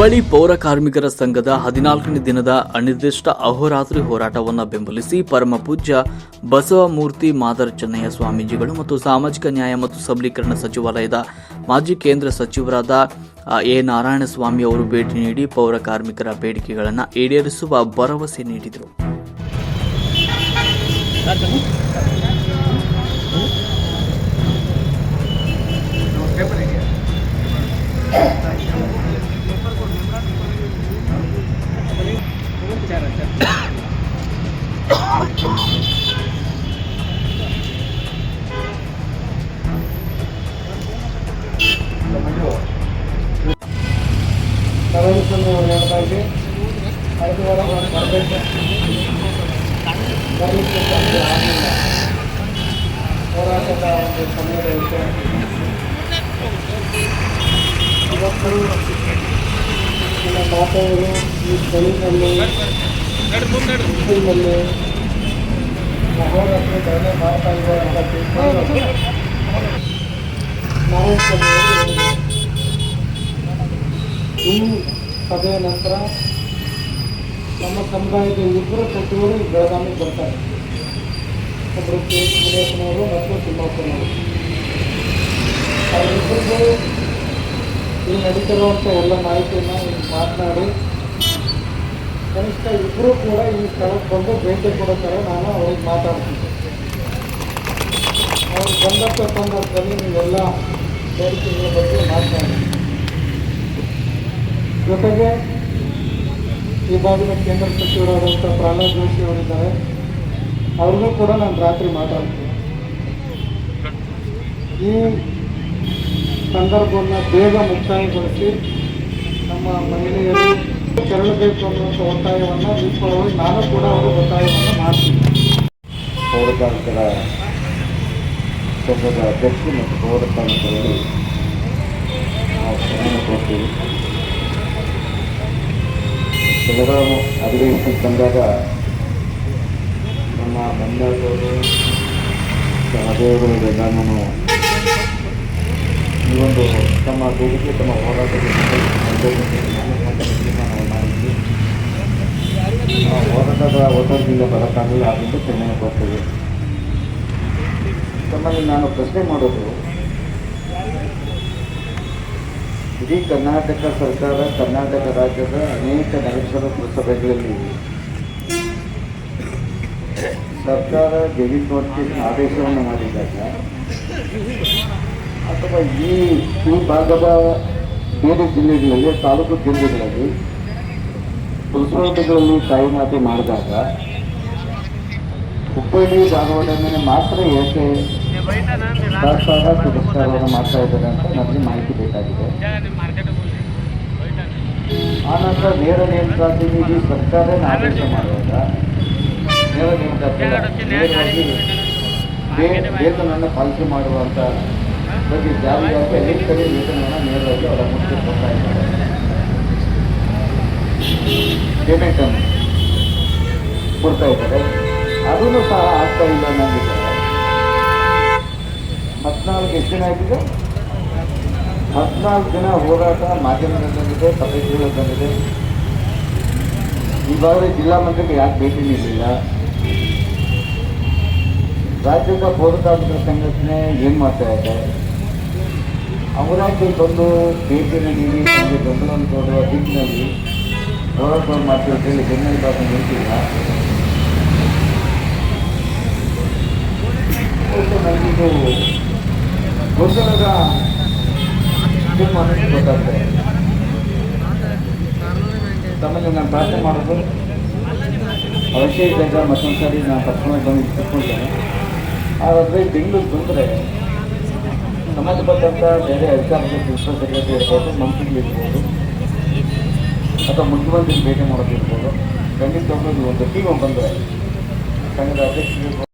ಹುಬ್ಬಳ್ಳಿ ಪೌರ ಕಾರ್ಮಿಕರ ಸಂಘದ ಹದಿನಾಲ್ಕನೇ ದಿನದ ಅನಿರ್ದಿಷ್ಟ ಅಹೋರಾತ್ರಿ ಹೋರಾಟವನ್ನು ಬೆಂಬಲಿಸಿ ಪರಮ ಪೂಜ್ಯ ಬಸವಮೂರ್ತಿ ಮಾದರ ಚೆನ್ನಯ್ಯ ಸ್ವಾಮೀಜಿಗಳು ಮತ್ತು ಸಾಮಾಜಿಕ ನ್ಯಾಯ ಮತ್ತು ಸಬಲೀಕರಣ ಸಚಿವಾಲಯದ ಮಾಜಿ ಕೇಂದ್ರ ಸಚಿವರಾದ ಎ ಎ. ನಾರಾಯಣಸ್ವಾಮಿ ಅವರು ಭೇಟಿ ನೀಡಿ ಪೌರ ಕಾರ್ಮಿಕರ ಬೇಡಿಕೆಗಳನ್ನು ಈಡೇರಿಸುವ ಭರವಸೆ ನೀಡಿದರು. ನವೆಂಬರ್ ಅವ್ರು ಹೇಳ್ತಾ ಇದ್ವಿ ಐದು ವಾರ ಬರಬೇಕು ಬರಲಿಕ್ಕೆ ಸಾಧ್ಯ ಆಗಲಿಲ್ಲ ಹೋರಾಟದ ಒಂದು ಸಮಯದ ವಿಷಯ ಇವತ್ತು ನಮ್ಮ ಮಾತೆಯವರು ಈ ಸ್ಥಳೀನಲ್ಲಿ ಮುಸ್ಲಿಮಲ್ಲಿ ಮಹೋರಾತ್ರಿ ಧರಣಿ ಮಾಡ್ತಾ ಇದ್ದಾರೆ ಅಂತ ತಿಳ್ಕೊಂಡು ನಾರಾಯಣ ಸ್ವಾಮಿ ಅವರು ಈ ಸಭೆಯ ನಂತರ ನಮ್ಮ ಸಮುದಾಯದ ಇಬ್ಬರು ಸಚಿವರು ಬೆಳಗಾವಿಗೆ ಬರ್ತಾರೆ. ಒಬ್ಬರು ಕೆ. ಎಸ್ ಮುನಿಯಪ್ಪನವರು ಮತ್ತು ತಿಮ್ಮಪ್ಪನವರು. ಅವರಿಬ್ಬರಿಗೂ ಇಲ್ಲಿ ನಡೀತಿರುವಂಥ ಎಲ್ಲ ಮಾಹಿತಿಯನ್ನು ಮಾತನಾಡಿ, ಕನಿಷ್ಠ ಇಬ್ಬರು ಕೂಡ ಈ ಸ್ಥಳಕ್ಕೆ ಬಂದು ಭೇಟಿ ಕೊಡೋ ಥರ ನಾನು ಅವ್ರಿಗೆ ಮಾತಾಡ್ತೀನಿ. ಅವ್ರು ಬಂದಂಥ ಸಂದರ್ಭದಲ್ಲಿ ನೀವೆಲ್ಲ ಬೇಡಿಕೆಗಳ ಬಗ್ಗೆ ಮಾತನಾಡಿ. ಜೊತೆಗೆ ಈ ಭಾಗದ ಕೇಂದ್ರ ಸಚಿವರಾದಂಥ ಪ್ರಹ್ಲಾದ್ ಜೋಶಿ ಅವರಿದ್ದಾರೆ. ಅವ್ರಿಗೂ ಕೂಡ ನಾನು ರಾತ್ರಿ ಮಾತಾಡ್ತೀನಿ. ಈ ಸಂದರ್ಭವನ್ನು ಬೇಗ ಮುಕ್ತಾಯಗೊಳಿಸಿ ನಮ್ಮ ಮಹಿಳೆಯರು ತೆರಳಬೇಕು ಅನ್ನುವಂಥ ಒತ್ತಾಯವನ್ನು ಇಟ್ಕೊಳ್ಳೋದು ನಾನು ಕೂಡ ಅವರು ಒತ್ತಾಯವನ್ನು ಮಾಡ್ತೀನಿ. ಪೌರಕಾರ್ಮಿಕರ ಸಂಘದ ಅಧ್ಯಕ್ಷರು ಮತ್ತು ಪೌರಕಾರ್ಮಿಕರಲ್ಲಿ ನಾವು ಕೊಡ್ತೀವಿ. ಬೆಳಗಾವಿ ಅಧಿವೇಶನಕ್ಕೆ ಬಂದಾಗ ನಮ್ಮ ಬಂದಾದವರು ಸಹದೇವರು ಎಲ್ಲನೂ ಈ ಒಂದು ತಮ್ಮ ಬೇಡಿಕೆ, ತಮ್ಮ ಆ ಹೋರಾಟದ ಒತ್ತಡದಿಂದ ಬರೋಕ್ಕಾಗಲ್ಲ ಆದ್ದರಿಂದ ಚೆನ್ನಾಗಿ ಬರ್ತದೆ ತಮ್ಮಲ್ಲಿ ನಾನು ಪ್ರಶ್ನೆ ಮಾಡೋದು ಇಡೀ ಕರ್ನಾಟಕ ಸರ್ಕಾರ, ಕರ್ನಾಟಕ ರಾಜ್ಯದ ಅನೇಕ ನಗರ ಪುರಸಭೆಗಳಲ್ಲಿ ಸರ್ಕಾರ ಜಗಿಸುವಂತೆ ಆದೇಶವನ್ನು ಮಾಡಿದಾಗ ಅಥವಾ ಈ ಈ ಭಾಗದ ಬೇರೆ ಜಿಲ್ಲೆಗಳಲ್ಲಿ, ತಾಲೂಕು ಜಿಲ್ಲೆಗಳಲ್ಲಿ ಪುರಸಭೆಗಳಲ್ಲಿ ಕಾಯಿಮಾತಿ ಮಾಡಿದಾಗ ಹುಬ್ಬಳ್ಳಿ ಮೇಲೆ ಮಾತ್ರ ಏಕೆ ಸರ್ಕಾರ ತಿರಸ್ಕಾರವನ್ನು ಮಾಡ್ತಾ ಇದ್ದಾರೆ ಅಂತ ನನಗೆ ಮಾಹಿತಿ ಬೇಕಾಗಿದೆ. ಆನಂತರ ನೇರ ನೇಮಕಾತಿ ಸರ್ಕಾರ ಆದೇಶ ಮಾಡುವಾಗ ನೇರ ನೇಮಕಾತಿ ವೇತನವನ್ನು ಪಾಲಿಕೆ ಮಾಡುವಂಥ ಬಗ್ಗೆ ಜಾರಿಯಾಗಿ ಅನೇಕ ಕಡೆ ವೇತನವನ್ನು ನೇರವಾಗಿ ಅವರ ಮುಂದೆ ಕೊಡ್ತಾ ಇದ್ದಾರೆ. ಪೇಮೆಂಟನ್ನು ಕೊಡ್ತಾ ಇದ್ದಾರೆ. ಅದನ್ನು ಸಹ ಆಗ್ತಾ ಇಲ್ಲ ನನಗೆ ಹದಿನಾಲ್ಕು ಎಷ್ಟು ದಿನ ಆಗಿದೆ ಹದಿನಾಲ್ಕು ದಿನ ಹೋರಾಟ ಮಾಧ್ಯಮದಲ್ಲಿ ಬಂದಿದೆ ಪತ್ರಿಕೆಗಳು ಬಂದಿದೆ. ಈಗಾಗಲೇ ಜಿಲ್ಲಾ ಮಟ್ಟಕ್ಕೆ ಯಾಕೆ ಭೇಟಿ ನೀಡಲಿಲ್ಲ? ರಾಜ್ಯದ ಪೌರಕಾರ್ಮಿಕರ ಸಂಘಟನೆ ಏನು ಮಾಡ್ತಾ ಇದೆ? ಅವರಾಗಿ ಬಂದು ಭೇಟಿಯನ್ನು ನೀಡಿ ನಮಗೆ ಬೆಂಬಲವನ್ನು ಕೊಡುವ ದಿಕ್ಕಿನಲ್ಲಿ ಹೋರಾಟವನ್ನು ಮಾಡ್ತೀವಿ ಅಂತ ಹೇಳಿ ಭಾಗ ನಿಂತಿಲ್ಲ. ನನಗಿದು ಗೊಂದಲದ ತಮ್ಮಲ್ಲಿ ನಾನು ಪ್ರಾರ್ಥನೆ ಮಾಡೋದು, ಅವಶ್ಯ ಇದ್ದಾಗ ಮತ್ತೊಂದು ಸಾರಿ ನಾನು ಪರ್ಸನಲ್ ಬಂದು ಆದರೆ ಬೆಂಗಳೂರು ಬಂದರೆ ಸಂಬಂಧಪಟ್ಟಂಥ ಬೇರೆ ಅಧಿಕಾರಿಗಳು ಪ್ರಿನ್ಸಿಪಲ್ ಸೆಕ್ರೆಟರಿ ಇರ್ಬೋದು ಅಥವಾ ಮುಖ್ಯಮಂತ್ರಿ ಭೇಟಿ ಮಾಡೋದಿರ್ಬೋದು ಖಂಡಿತವಾಗ್ಲೂ ಒಂದು ಟೀಮ್ ಬಂದರೆ ಕನ್ನಡ ಅಧ್ಯಕ್ಷರಿಗೆ